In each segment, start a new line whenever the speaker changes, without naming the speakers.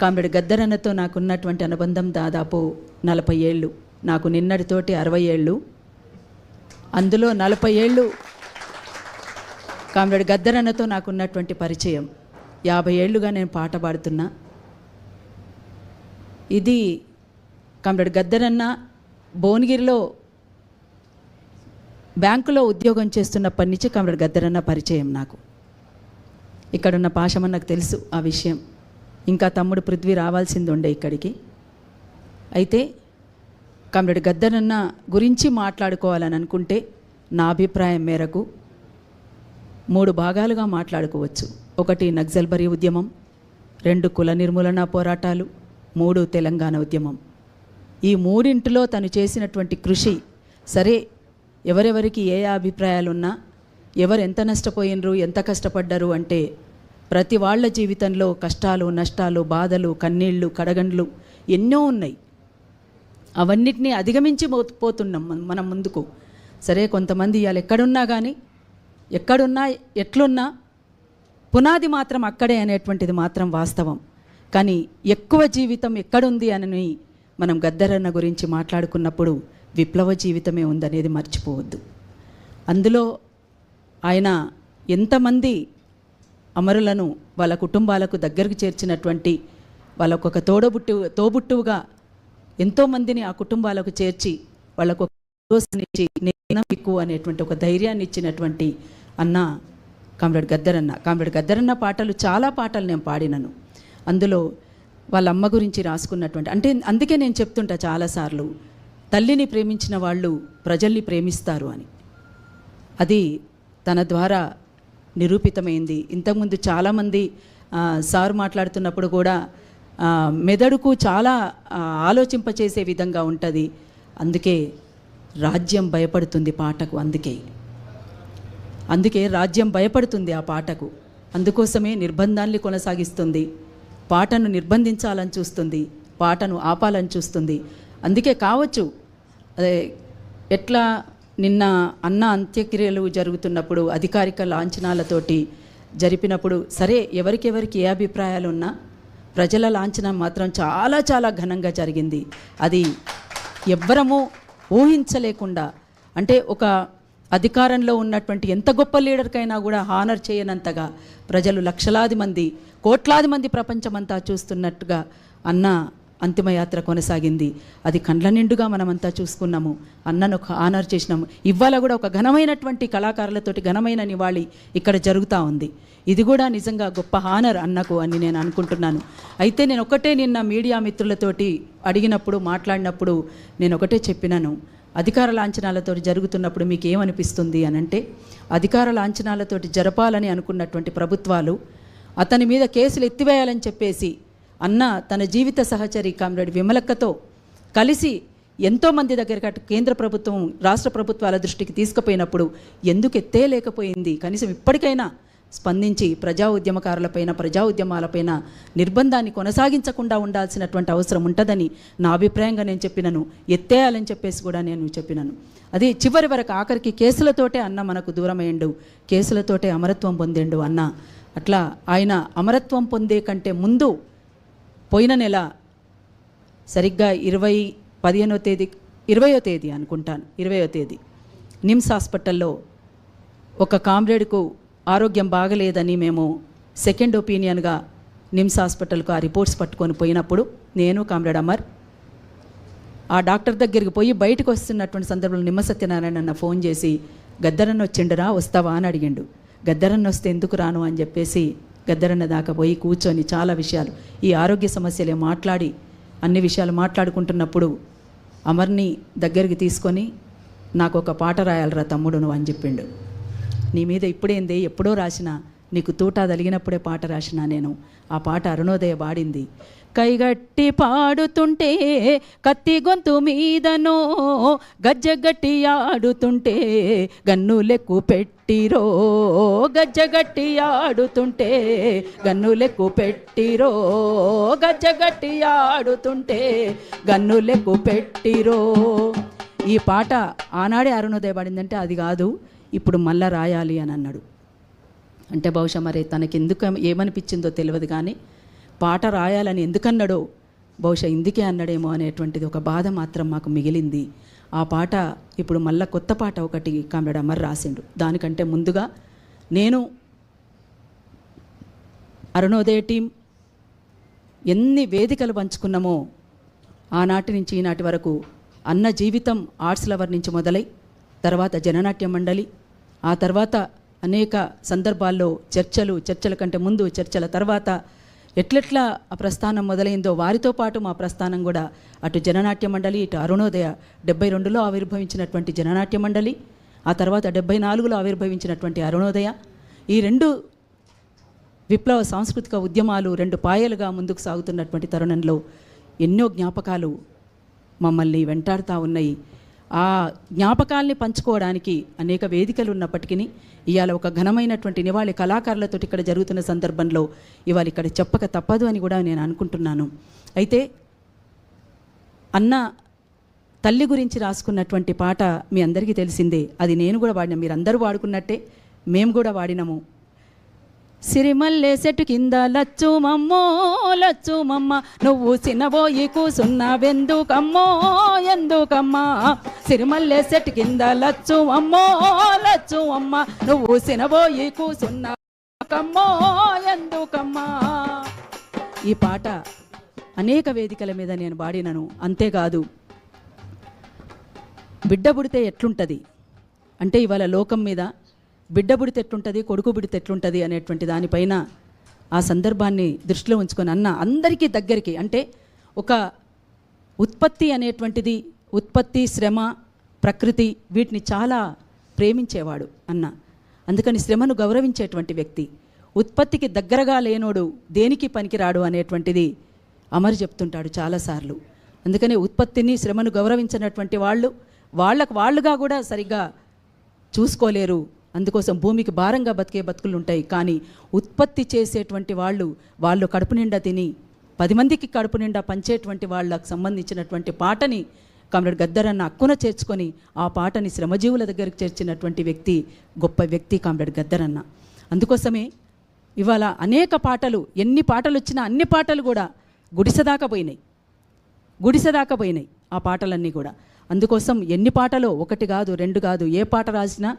Comrade గద్దరన్నతో నాకున్నటువంటి అనుబంధం దాదాపు నలభై ఏళ్ళు. నాకు నిన్నటితోటి అరవై ఏళ్ళు. అందులో నలభై ఏళ్ళు కామ్రేడ్ గద్దరన్నతో నాకున్నటువంటి పరిచయం. యాభై ఏళ్ళుగా నేను పాట పాడుతున్నా. ఇది కామ్రేడ్ గద్దరన్న భువనగిరిలో బ్యాంకులో ఉద్యోగం చేస్తున్నప్పటి నుంచి కామ్రేడ్ గద్దరన్న పరిచయం నాకు. ఇక్కడున్న పాషమన్నకు తెలుసు ఆ విషయం. ఇంకా తమ్ముడు పృథ్వీ రావాల్సింది ఉండే ఇక్కడికి. అయితే కామ్రేడ్ గద్దరన్న గురించి మాట్లాడుకోవాలని అనుకుంటే నా అభిప్రాయం మేరకు మూడు భాగాలుగా మాట్లాడుకోవచ్చు. ఒకటి నక్సల్బరీ ఉద్యమం రెండు కుల నిర్మూలన పోరాటాలు మూడు తెలంగాణ ఉద్యమం. ఈ మూడింటిలో తను చేసినటువంటి కృషి సరే ఎవరెవరికి ఏ అభిప్రాయాలున్నా ఎవరు ఎంత నష్టపోయినరు ఎంత కష్టపడ్డారు అంటే ప్రతి వాళ్ళ జీవితంలో కష్టాలు నష్టాలు బాధలు కన్నీళ్ళు కడగండ్లు ఎన్నో ఉన్నాయి. అవన్నిటినీ అధిగమించి పోతున్నాం మనం ముందుకు. సరే కొంతమంది ఇవాళ ఎక్కడున్నా కానీ ఎక్కడున్నా ఎట్లున్నా పునాది మాత్రం అక్కడే అనేటువంటిది మాత్రం వాస్తవం. కానీ ఎక్కువ జీవితం ఎక్కడుంది అని మనం గద్దరన్న గురించి మాట్లాడుకున్నప్పుడు విప్లవ జీవితమే ఉందనేది మర్చిపోవద్దు. అందులో ఆయన ఎంతమంది అమరులను వాళ్ళ కుటుంబాలకు దగ్గరకు చేర్చినటువంటి వాళ్ళకు ఒక తోడబుట్టు తోబుట్టువుగా ఎంతోమందిని ఆ కుటుంబాలకు చేర్చి వాళ్ళకు ఒక నేను ఎక్కువ అనేటువంటి ఒక ధైర్యాన్ని ఇచ్చినటువంటి అన్న కామ్రేడ్ గద్దరన్న కామ్రేడ్ గద్దరన్న పాటలు చాలా పాటలు నేను పాడినను. అందులో వాళ్ళ అమ్మ గురించి రాసుకున్నటువంటి అంటే అందుకే నేను చెప్తుంటా చాలాసార్లు తల్లిని ప్రేమించిన వాళ్ళు ప్రజల్ని ప్రేమిస్తారు అని. అది తన ద్వారా నిరూపితమైంది. ఇంతకుముందు చాలామంది సార్ మాట్లాడుతున్నప్పుడు కూడా మెదడుకు చాలా ఆలోచింపచేసే విధంగా ఉంటుంది. అందుకే రాజ్యం భయపడుతుంది పాటకు అందుకే. అందుకే రాజ్యం భయపడుతుంది ఆ పాటకు. అందుకోసమే నిర్బంధాన్ని కొనసాగిస్తుంది. పాటను నిర్బంధించాలని చూస్తుంది. పాటను ఆపాలని చూస్తుంది. అందుకే కావచ్చు అదే ఎట్లా నిన్న అన్న అంత్యక్రియలు జరుగుతున్నప్పుడు అధికారిక లాంఛనాలతోటి జరిపినప్పుడు సరే ఎవరికెవరికి ఏ అభిప్రాయాలు ఉన్నా ప్రజల లాంఛనం మాత్రం చాలా చాలా ఘనంగా జరిగింది. అది ఎవ్వరము ఊహించలేకుండా అంటే ఒక అధికారంలో ఉన్నటువంటి ఎంత గొప్ప లీడర్కైనా కూడా హానర్ చేయనంతగా ప్రజలు లక్షలాది మంది కోట్లాది మంది ప్రపంచమంతా చూస్తున్నట్టుగా అన్న అంతిమయాత్ర కొనసాగింది. అది కండ్ల నిండుగా మనమంతా చూసుకున్నాము. అన్నను ఒక ఆనర్ చేసినాము. ఇవాళ కూడా ఒక ఘనమైనటువంటి కళాకారులతోటి ఘనమైన నివాళి ఇక్కడ జరుగుతూ ఉంది. ఇది కూడా నిజంగా గొప్ప హానర్ అన్నకు అని నేను అనుకుంటున్నాను. అయితే నేను ఒకటే నిన్న మీడియా మిత్రులతోటి అడిగినప్పుడు మాట్లాడినప్పుడు నేను ఒకటే చెప్పినాను. అధికార లాంఛనాలతో జరుగుతున్నప్పుడు మీకు ఏమనిపిస్తుంది అని అంటే అధికార లాంఛనాలతోటి జరపాలని అనుకున్నటువంటి ప్రభుత్వాలు అతని మీద కేసులు ఎత్తివేయాలని చెప్పేసి అన్న తన జీవిత సహచరి కామ్రేడ్ విమలక్కతో కలిసి ఎంతోమంది దగ్గరికి అటు కేంద్ర ప్రభుత్వం రాష్ట్ర ప్రభుత్వాల దృష్టికి తీసుకుపోయినప్పుడు ఎందుకు ఎత్తేయలేకపోయింది కనీసం ఇప్పటికైనా స్పందించి ప్రజా ఉద్యమకారులపైన ప్రజా ఉద్యమాలపైన నిర్బంధాన్ని కొనసాగించకుండా ఉండాల్సినటువంటి అవసరం ఉంటుందని నా అభిప్రాయంగా నేను చెప్పినను. ఎత్తేయాలని చెప్పేసి కూడా నేను చెప్పినాను. అది చివరి వరకు ఆఖరికి కేసులతోటే అన్న మనకు దూరమైండు కేసులతోటే అమరత్వం పొందిండు అన్న. అట్లా ఆయన అమరత్వం పొందే కంటే ముందు పోయిన నెల సరిగ్గా ఇరవై పదిహేనో తేదీ ఇరవయో తేదీ అనుకుంటాను ఇరవయో తేదీ. నిమ్స్ హాస్పిటల్లో ఒక కామ్రేడ్కు ఆరోగ్యం బాగలేదని మేము సెకండ్ ఒపీనియన్గా నిమ్స్ హాస్పిటల్కు ఆ రిపోర్ట్స్ పట్టుకొని పోయినప్పుడు నేను కామ్రేడ్ అమర్ ఆ డాక్టర్ దగ్గరికి పోయి బయటకు వస్తున్నటువంటి సందర్భంలో నిమ్మ సత్యనారాయణ అన్న ఫోన్ చేసి గద్దరన్న వచ్చిండరా వస్తావా? అని అడిగిండు. గద్దరన్న వస్తే ఎందుకు రాను? అని చెప్పేసి గద్దరన్న దాకా పోయి కూర్చొని చాలా విషయాలు. ఈ ఆరోగ్య సమస్యలే మాట్లాడి అన్ని విషయాలు మాట్లాడుకుంటున్నప్పుడు అమర్ని దగ్గరికి తీసుకొని నాకు ఒక పాట రాయాలరా తమ్ముడు నువ్వు అని చెప్పిండు. నీ మీద ఇప్పుడేంది? ఎప్పుడో రాసిన నీకు తూటా తలిగినప్పుడే పాట రాసిన నేను. ఆ పాట అరుణోదయ పాడింది. కైగట్టి పాడుతుంటే కత్తి గొంతు మీదనో గజ్జగట్టి ఆడుతుంటే గన్నులెక్కు పెట్టిరో. గజ్జగట్టి ఆడుతుంటే గన్నులెక్కు పెట్టిరో. గజ్జగట్టి ఆడుతుంటే గన్నులెక్కు పెట్టిరో. ఈ పాట ఆనాడే అరుణోదయ పడిందంటే అది కాదు ఇప్పుడు మళ్ళా రాయాలి అని అన్నాడు. అంటే బహుశా మరి తనకి ఎందుకు ఏమనిపించిందో తెలియదు కానీ పాట రాయాలని ఎందుకన్నాడో బహుశా ఇందుకే అన్నాడేమో అనేటువంటిది ఒక బాధ మాత్రం మాకు మిగిలింది. ఆ పాట ఇప్పుడు మళ్ళా కొత్త పాట ఒకటి కామ్రేడ్ అమర్ రాసిండు. దానికంటే ముందుగా నేను అరుణోదయ టీం ఎన్ని వేదికలు పంచుకున్నామో ఆనాటి నుంచి ఈనాటి వరకు అన్న జీవితం ఆర్ట్స్ లవర్ నుంచి మొదలై తర్వాత జననాట్య మండలి ఆ తర్వాత అనేక సందర్భాల్లో చర్చలు చర్చల కంటే ముందు చర్చల తర్వాత ఎట్లెట్లా ఆ ప్రస్థానం మొదలైందో వారితో పాటు మా ప్రస్థానం కూడా అటు జననాట్య మండలి ఇటు అరుణోదయ డెబ్బై రెండులో ఆవిర్భవించినటువంటి జననాట్య మండలి ఆ తర్వాత డెబ్బై నాలుగులో ఆవిర్భవించినటువంటి అరుణోదయ. ఈ రెండు విప్లవ సాంస్కృతిక ఉద్యమాలు రెండు పాయలుగా ముందుకు సాగుతున్నటువంటి తరుణంలో ఎన్నో జ్ఞాపకాలు మమ్మల్ని వెంటాడుతూ ఉన్నాయి. ఆ జ్ఞాపకాల్ని పంచుకోవడానికి అనేక వేదికలు ఉన్నప్పటికీ ఇవాళ ఒక ఘనమైనటువంటి నివాళి కళాకారులతో ఇక్కడ జరుగుతున్న సందర్భంలో ఇవాళ ఇక్కడ చెప్పక తప్పదు అని కూడా నేను అనుకుంటున్నాను. అయితే అన్న తల్లి గురించి రాసుకున్నటువంటి పాట మీ అందరికీ తెలిసిందే. అది నేను కూడా వాడిన మీరందరూ వాడుకున్నట్టే మేము కూడా వాడినాము. సిరిమల్లె కింద లచ్చు మమ్మో లచ్చు నువ్వు చిన్నబోయి కూసున్నావెందుకమ్మో ఎందుకమ్మా? సిరిమల్లె కింద లచ్చు లచ్చుమమ్మ. లచ్చు నువ్వు చిన్నబోయి కూసున్నాకమ్మో ఎందుకమ్మా? ఈ పాట అనేక వేదికల మీద నేను పాడినను. అంతేకాదు బిడ్డ పుడితే ఎట్లుంటుంది? అంటే ఇవాళ లోకం మీద బిడ్డ బుడితే ఎట్లుంటుంది కొడుకు పుడితే ఎట్లుంటుంది అనేటువంటి దానిపైన ఆ సందర్భాన్ని దృష్టిలో ఉంచుకొని అన్న అందరికీ దగ్గరికి అంటే ఒక ఉత్పత్తి అనేటువంటిది ఉత్పత్తి శ్రమ ప్రకృతి వీటిని చాలా ప్రేమించేవాడు అన్న. అందుకని శ్రమను గౌరవించేటువంటి వ్యక్తి ఉత్పత్తికి దగ్గరగా లేనోడు దేనికి పనికిరాడు అనేటువంటిది అమరు చెప్తుంటాడు చాలాసార్లు. అందుకని ఉత్పత్తిని శ్రమను గౌరవించినటువంటి వాళ్ళు వాళ్ళకు వాళ్ళుగా కూడా సరిగ్గా చూసుకోలేరు అందుకోసం భూమికి భారంగా బతికే బతుకులు ఉంటాయి కానీ ఉత్పత్తి చేసేటువంటి వాళ్ళు వాళ్ళు కడుపు నిండా తిని పది మందికి కడుపు నిండా పంచేటువంటి వాళ్ళకు సంబంధించినటువంటి పాటని కామ్రేడ్ గద్దరన్న అక్కున చేర్చుకొని ఆ పాటని శ్రమజీవుల దగ్గరికి చేర్చినటువంటి వ్యక్తి గొప్ప వ్యక్తి కామ్రేడ్ గద్దరన్న. అందుకోసమే ఇవాళ అనేక పాటలు ఎన్ని పాటలు వచ్చినా అన్ని పాటలు కూడా గుడిసెదాకా పోయినాయి. గుడిసెదాకా పోయినాయి ఆ పాటలన్నీ కూడా. అందుకోసం ఎన్ని పాటలో ఒకటి కాదు రెండు కాదు ఏ పాట రాసినా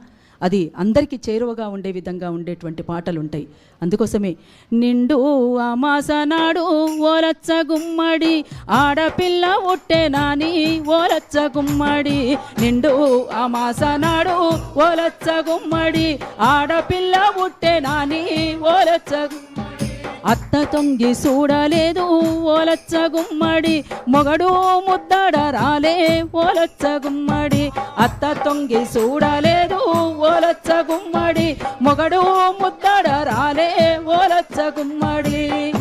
అది అందరికీ చేరువగా ఉండే విధంగా ఉండేటువంటి పాటలు ఉంటాయి అందుకోసమే నిండు అమాసనాడు ఓలచ్చ గుమ్మడి ఆడపిల్ల ఉట్టే నాని ఓలచ్చ గుమ్మడి. నిండు అమాసనాడు ఓలచ్చ గుమ్మడి ఆడపిల్ల ఉట్టే నాని ఓలచ్చ గుమ్మడి అత్త తొంగి చూడలేదు ఓలచ్చ గుమ్మడి. మొగడు ముద్దడ రాలే ఓలచ్చ గుమ్మడి. అత్త తొంగి చూడలేదు ఓలచ్చ గుమ్మడి. మొగడు ముద్దడ రాలే ఓలచ్చ గుమ్మడి.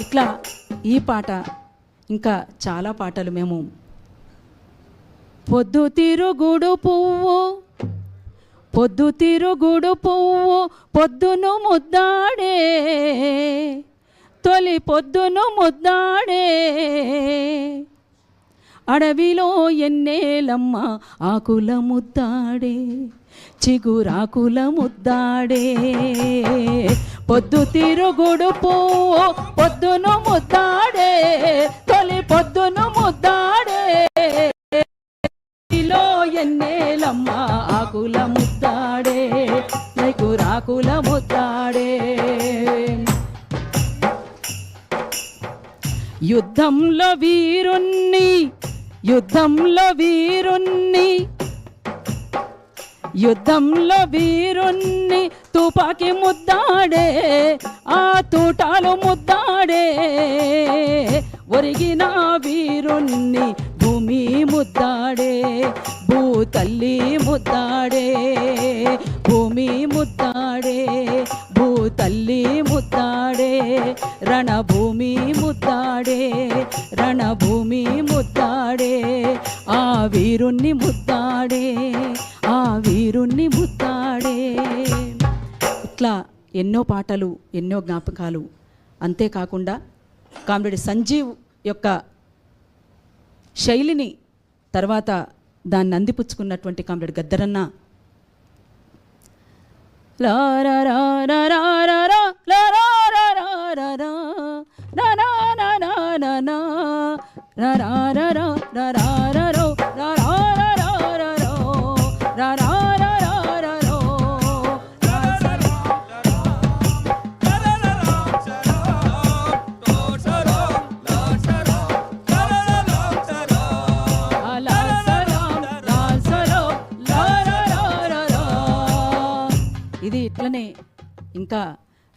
ఇట్లా ఈ పాట ఇంకా చాలా పాటలు మేము. పొద్దు తిరుగుడు పువ్వు పొద్దు తిరుగుడు పువ్వు పొద్దును ముద్దాడే. తొలి పొద్దును ముద్దాడే. అడవిలో ఎన్నేలమ్మ ఆకుల ముద్దాడే చిగురాకుల ముద్దాడే. పొద్దు తిరుగుడు పువ్వు పొద్దును ముద్దాడే తొలి పొద్దును ముద్దాడే. ఎన్నేలమ్మ ఆకుల నీకు ముద్దాడే యుద్ధంలో వీరుణ్ణి యుద్ధంలో వీరుణ్ణి యుద్ధంలో వీరుణ్ణి తుపాకి ముద్దాడే ఆ తూటాలు ముద్దాడే. ఒరిగిన వీరుణ్ణి భూమి ముద్దాడే తల్లి ముద్దాడే భూమి ముద్దాడే భూతల్లి ముద్దాడే రణభూమి ముద్దాడే రణభూమి ముద్దాడే ఆ వీరుణ్ణి ముద్దాడే ఆ వీరుణ్ణి ముద్దాడే. ఇట్లా ఎన్నో పాటలు ఎన్నో జ్ఞాపకాలు. అంతేకాకుండా కామ్రేడ్ సంజీవ్ యొక్క శైలిని తర్వాత దాన్ని అందిపుచ్చుకున్నటువంటి కామ్రేడ్ గద్దరన్న రా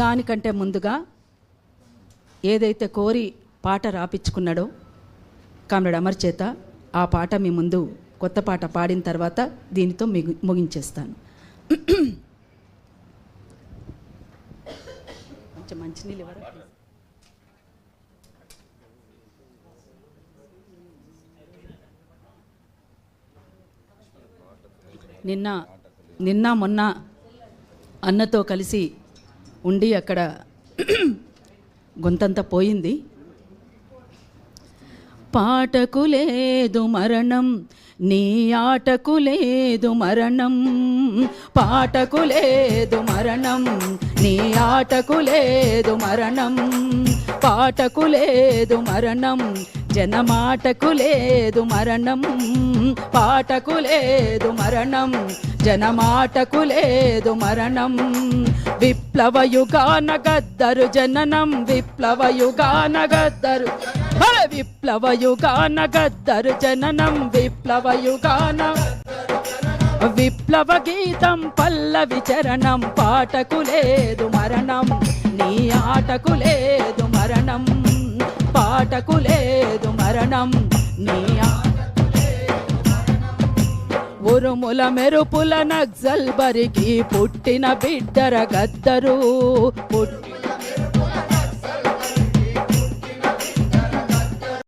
దానికంటే ముందుగా ఏదైతే కోరి పాట రాపించుకున్నాడో కామ్రేడ్ అమర్ చేత ఆ పాట మీ ముందు కొత్త పాట పాడిన తర్వాత దీనితో మిగి ముగించేస్తాను. కొంచెం మంచినీళ్ళు ఇవ్వరా? నిన్న నిన్న మొన్న అన్నతో కలిసి ఉండి అక్కడ గొంతంతా పోయింది. పాటకు లేదు మరణం నీ ఆటకు లేదు మరణం. పాటకు లేదు మరణం నీ ఆటకు లేదు మరణం. పాటకు లేదు మరణం జనమాటకు లేదు మరణం. పాటకు లేదు మరణం జనమాటకు లేదు మరణం. విప్లవ గద్దరు జననం విప్లవ యుగాన గద్దరు. హే! గద్దరు జననం విప్లవయుగాన విప్లవ గీతం పల్లవి చరణం పాటకు లేదు మరణం. నీ ఆటకు లేదు మరణం పాటకు లేదు మరణం. నీ ఆట ఉరుముల మెరుపుల నక్సల్ బరికి పుట్టిన బిడ్డర గద్దరు. పుట్టిన